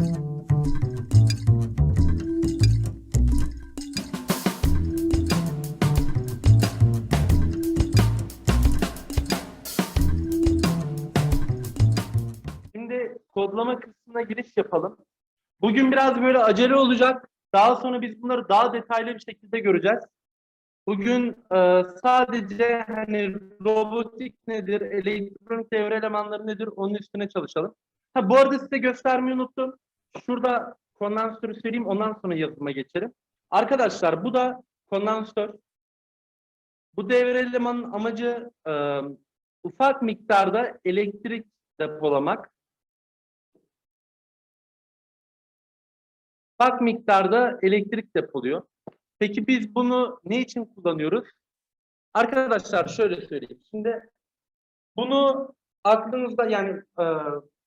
Şimdi kodlama kısmına giriş yapalım. Bugün biraz böyle acele olacak. Daha sonra biz bunları daha detaylı bir şekilde göreceğiz. Bugün e, sadece hani robotik nedir, elektronik devre elemanları nedir onun üstüne çalışalım. Ha, bu arada size göstermeyi unuttum. Şurada kondansatörü söyleyeyim ondan sonra yazılıma geçelim. Arkadaşlar bu da kondansatör. Bu devre elemanın amacı e, ufak miktarda elektrik depolamak. Ufak miktarda elektrik depoluyor. Peki biz bunu ne için kullanıyoruz? Arkadaşlar şöyle söyleyeyim. Şimdi bunu aklınızda yani e,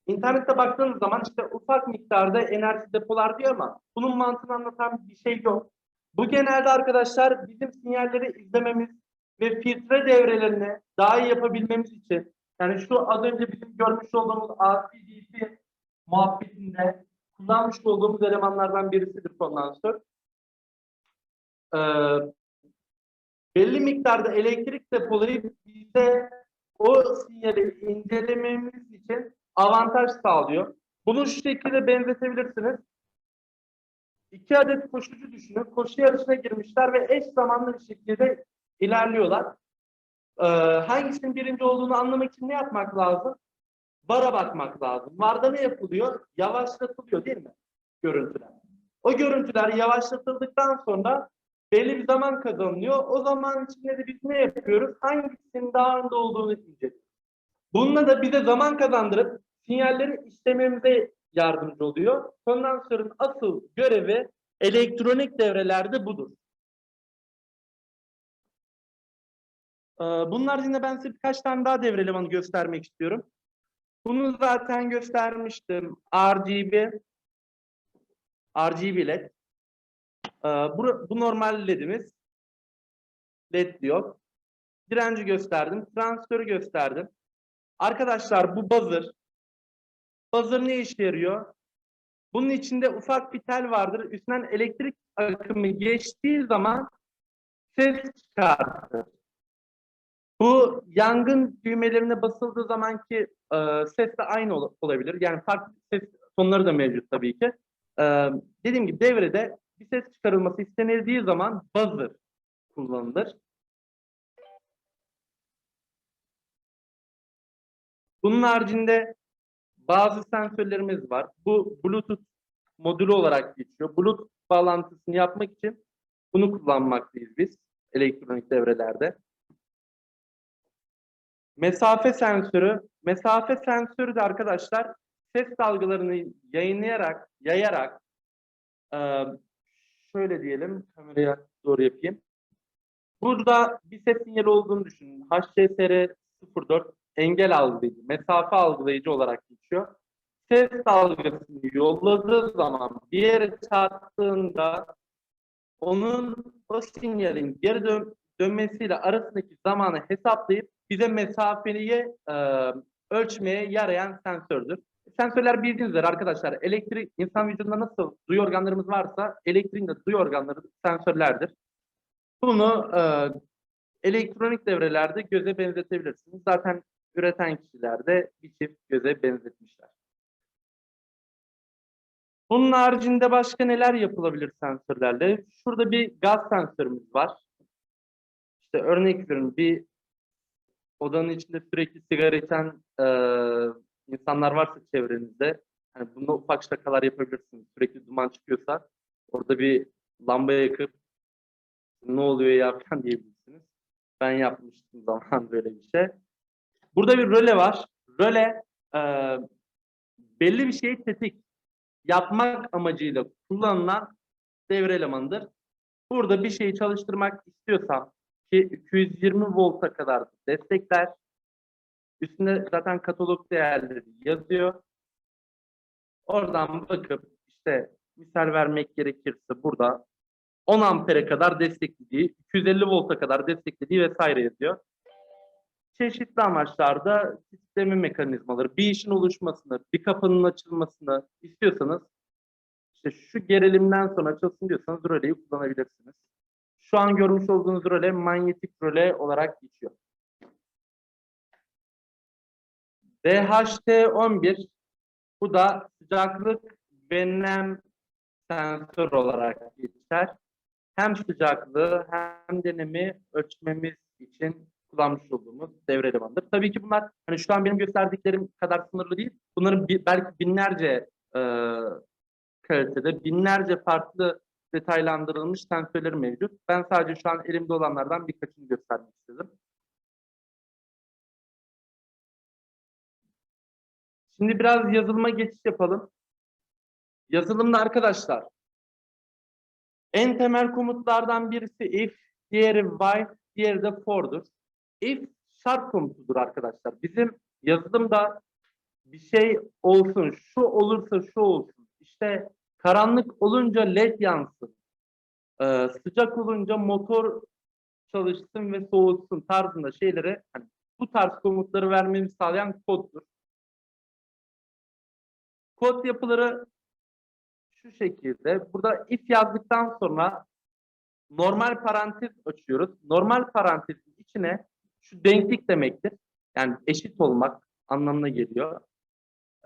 internette baktığınız zaman işte ufak miktarda enerji depolar diyor ama bunun mantığını anlatan bir şey yok. Bu genelde arkadaşlar bizim sinyalleri izlememiz ve filtre devrelerini daha iyi yapabilmemiz için yani şu az önce bizim görmüş olduğumuz AC/DC muhabbetinde kullanmış olduğumuz elemanlardan birisidir kondansatör. Ee, belli miktarda elektrik depolayıp bize o sinyali incelememiz avantaj sağlıyor. Bunu şu şekilde benzetebilirsiniz. İki adet koşucu düşünün. Koşu yarışına girmişler ve eş zamanlı bir şekilde ilerliyorlar. Ee, hangisinin birinci olduğunu anlamak için ne yapmak lazım? Vara bakmak lazım. Varda ne yapılıyor? Yavaşlatılıyor değil mi? Görüntüler. O görüntüler yavaşlatıldıktan sonra belli bir zaman kazanılıyor. O zaman içinde de biz ne yapıyoruz? Hangisinin daha önde olduğunu inceliyoruz. Bununla da bize zaman kazandırıp sinyalleri işlememize yardımcı oluyor. Kondansatörün asıl görevi elektronik devrelerde budur. Ee, Bunun haricinde ben size birkaç tane daha devre elemanı göstermek istiyorum. Bunu zaten göstermiştim. RGB, RGB LED. Ee, Bu, bu normal LED'imiz. LED diyor. Direnci gösterdim. Transistörü gösterdim. Arkadaşlar bu buzzer. Buzzer ne işe yarıyor? Bunun içinde ufak bir tel vardır. Üstünden elektrik akımı geçtiği zaman ses çıkartır. Bu yangın düğmelerine basıldığı zamanki e, ses de aynı ol- olabilir. Yani farklı ses tonları da mevcut tabii ki. E, dediğim gibi devrede bir ses çıkarılması istenildiği zaman buzzer kullanılır. Bunun haricinde bazı sensörlerimiz var. Bu Bluetooth modülü olarak geçiyor. Bluetooth bağlantısını yapmak için bunu kullanmaktayız biz elektronik devrelerde. Mesafe sensörü. Mesafe sensörü de arkadaşlar ses dalgalarını yayınlayarak, yayarak eee, şöyle diyelim, kameraya doğru yapayım. Burada bir ses sinyali olduğunu düşünün. HCSR 04 engel algılayıcı, mesafe algılayıcı olarak geçiyor. Ses dalgasını yolladığı zaman bir yere çarptığında onun o sinyalin geri dön dönmesiyle arasındaki zamanı hesaplayıp bize mesafeyi e, ölçmeye yarayan sensördür. Sensörler bildiğiniz arkadaşlar elektrik insan vücudunda nasıl duyu organlarımız varsa elektriğin de duyu organları sensörlerdir. Bunu e, elektronik devrelerde göze benzetebilirsiniz. Zaten üreten kişiler de bir çift göze benzetmişler. Bunun haricinde başka neler yapılabilir sensörlerle? Şurada bir gaz sensörümüz var. İşte örnek veriyorum bir odanın içinde sürekli sigara içen e, insanlar varsa çevrenizde hani bunda ufak şakalar yapabilirsiniz. Sürekli duman çıkıyorsa orada bir lamba yakıp ne oluyor ya falan diyebilirsiniz. Ben yapmıştım zaman böyle bir şey. Burada bir röle var. Röle e, belli bir şeyi tetik yapmak amacıyla kullanılan devre elemanıdır. Burada bir şeyi çalıştırmak istiyorsam ki 220 volta kadar destekler. Üstünde zaten katalog değerleri yazıyor. Oradan bakıp işte misal vermek gerekirse burada 10 ampere kadar desteklediği, 250 volta kadar desteklediği vesaire yazıyor. Çeşitli amaçlarda sistemi mekanizmaları, bir işin oluşmasını, bir kapının açılmasını istiyorsanız işte şu gerilimden sonra açılsın diyorsanız röleyi kullanabilirsiniz. Şu an görmüş olduğunuz röle manyetik röle olarak geçiyor. DHT11 bu da sıcaklık ve nem sensör olarak geçer. Hem sıcaklığı hem de nemi ölçmemiz için kullanmış olduğumuz devre elemanıdır. Tabii ki bunlar hani şu an benim gösterdiklerim kadar sınırlı değil. Bunların bir, belki binlerce e, kalitede, binlerce farklı detaylandırılmış sensörleri mevcut. Ben sadece şu an elimde olanlardan birkaçını göstermek istedim. Şimdi biraz yazılıma geçiş yapalım. Yazılımda arkadaşlar en temel komutlardan birisi if, diğeri while, diğeri de for'dur. If şart komutudur arkadaşlar. Bizim yazılımda bir şey olsun, şu olursa şu olsun. İşte karanlık olunca led yansın. Ee, sıcak olunca motor çalışsın ve soğutsun tarzında şeyleri hani bu tarz komutları vermemizi sağlayan koddur. Kod yapıları şu şekilde. Burada if yazdıktan sonra normal parantez açıyoruz. Normal parantezin içine şu denklik demektir. Yani eşit olmak anlamına geliyor.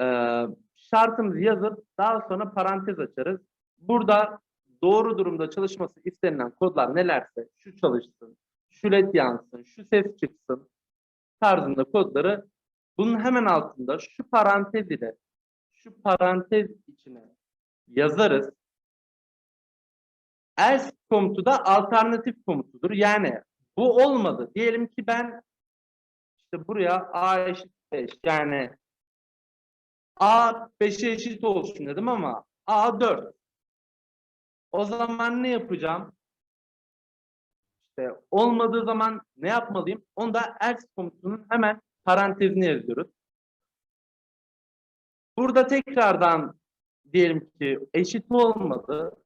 Ee, şartımızı yazıp daha sonra parantez açarız. Burada doğru durumda çalışması istenilen kodlar nelerse şu çalışsın, şu led yansın, şu ses çıksın tarzında kodları bunun hemen altında şu parantez ile şu parantez içine yazarız. Else komutu da alternatif komutudur. Yani bu olmadı. Diyelim ki ben işte buraya a eşit 5 yani a 5'e eşit olsun dedim ama a 4. O zaman ne yapacağım? İşte olmadığı zaman ne yapmalıyım? Onu da else komutunun hemen parantezine yazıyoruz. Burada tekrardan diyelim ki eşit olmadı.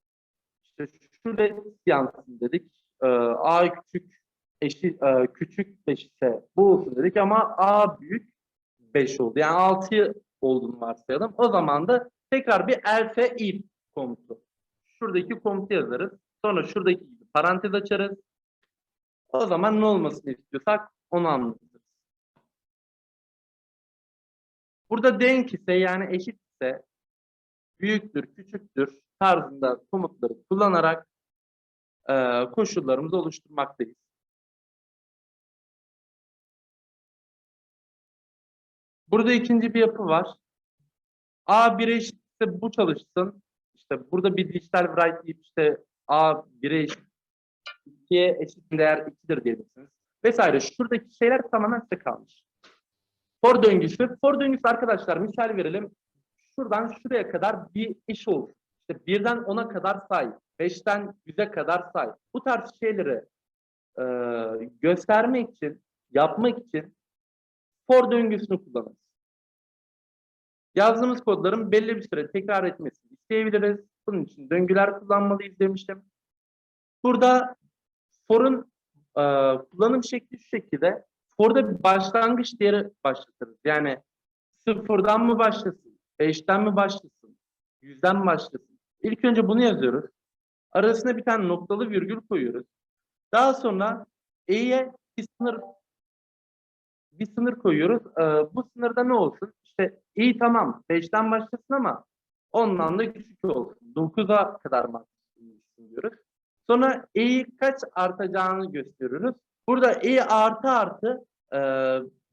İşte şurada yansın dedik. Ee, A küçük eşit e, küçük 5 ise bu olsun dedik ama A büyük 5 oldu. Yani 6 olduğunu varsayalım. O zaman da tekrar bir else if komutu. Şuradaki komutu yazarız. Sonra şuradaki gibi parantez açarız. O zaman ne olmasını istiyorsak onu anlatırız. Burada denk ise yani eşit ise büyüktür, küçüktür tarzında komutları kullanarak e, koşullarımızı oluşturmaktayız. Burada ikinci bir yapı var. A 1'e eşitse bu çalışsın. İşte burada bir dijital write deyip işte A 1'e eşit 2'ye eşit değer 2'dir diyebilirsiniz. Vesaire. Şuradaki şeyler tamamen size kalmış. For döngüsü. For döngüsü arkadaşlar misal verelim. Şuradan şuraya kadar bir iş olur. İşte birden 10'a kadar say. 5'ten 100'e kadar say. Bu tarz şeyleri e, göstermek için, yapmak için for döngüsünü kullanırız. Yazdığımız kodların belli bir süre tekrar etmesini isteyebiliriz. Bunun için döngüler kullanmalıyız demiştim. Burada for'un e, kullanım şekli şu şekilde. For'da bir başlangıç değeri başlatırız. Yani sıfırdan mı başlasın, beşten mi başlasın, yüzden mi başlasın? İlk önce bunu yazıyoruz. Arasına bir tane noktalı virgül koyuyoruz. Daha sonra E'ye bir sınır bir sınır koyuyoruz. Ee, bu sınırda ne olsun? İşte iyi tamam 5'ten başlasın ama ondan da küçük olsun. 9'a kadar maksimum diyoruz. Sonra E'yi kaç artacağını gösteriyoruz. Burada E artı artı e,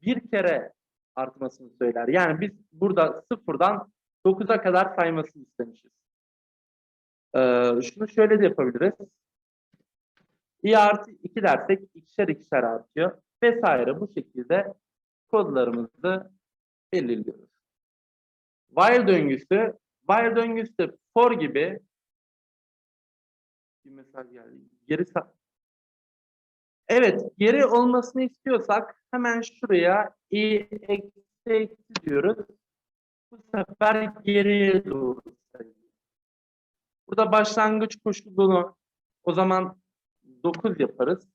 bir kere artmasını söyler. Yani biz burada sıfırdan 9'a kadar saymasını istemişiz. Ee, şunu şöyle de yapabiliriz. i artı 2 dersek ikişer ikişer artıyor. Vesaire bu şekilde kodlarımızı belirliyoruz. While döngüsü, while döngüsü for gibi bir mesaj geldi. Geri Evet, geri olmasını istiyorsak hemen şuraya i eksi eksi diyoruz. Bu sefer geriye doğru. Burada başlangıç koşulunu o zaman 9 yaparız.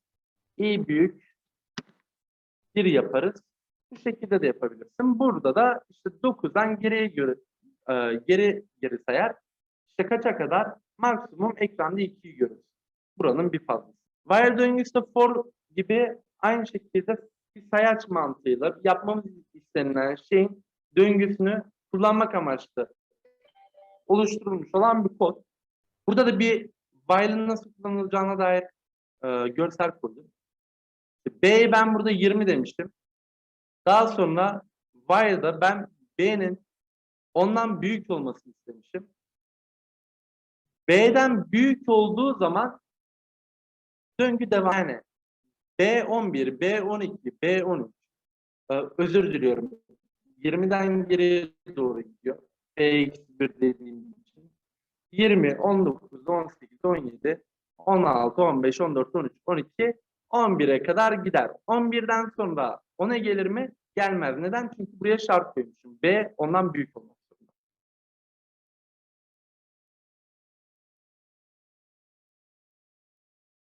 i büyük 1 yaparız. Bu şekilde de yapabilirsin. Burada da işte 9'dan geriye göre e, geri geri sayar. işte kaça kadar? Maksimum ekranda 2'yi görürüz. Buranın bir fazlası. While döngüsü de for gibi aynı şekilde bir sayaç mantığıyla yapmamız istenilen şeyin döngüsünü kullanmak amaçlı oluşturulmuş olan bir kod. Burada da bir while'ın nasıl kullanılacağına dair e, görsel koydum. B'ye ben burada 20 demiştim. Daha sonra while'da ben B'nin ondan büyük olmasını istemişim. B'den büyük olduğu zaman döngü devam. Yani B11, B12, B13 e, özür diliyorum. 20'den geriye doğru gidiyor. B1 dediğim için. 20, 19, 18, 17, 16, 15, 14, 13, 12, 11'e kadar gider. 11'den sonra 10'a gelir mi? Gelmez. Neden? Çünkü buraya şart koymuşum. B ondan büyük olmalı.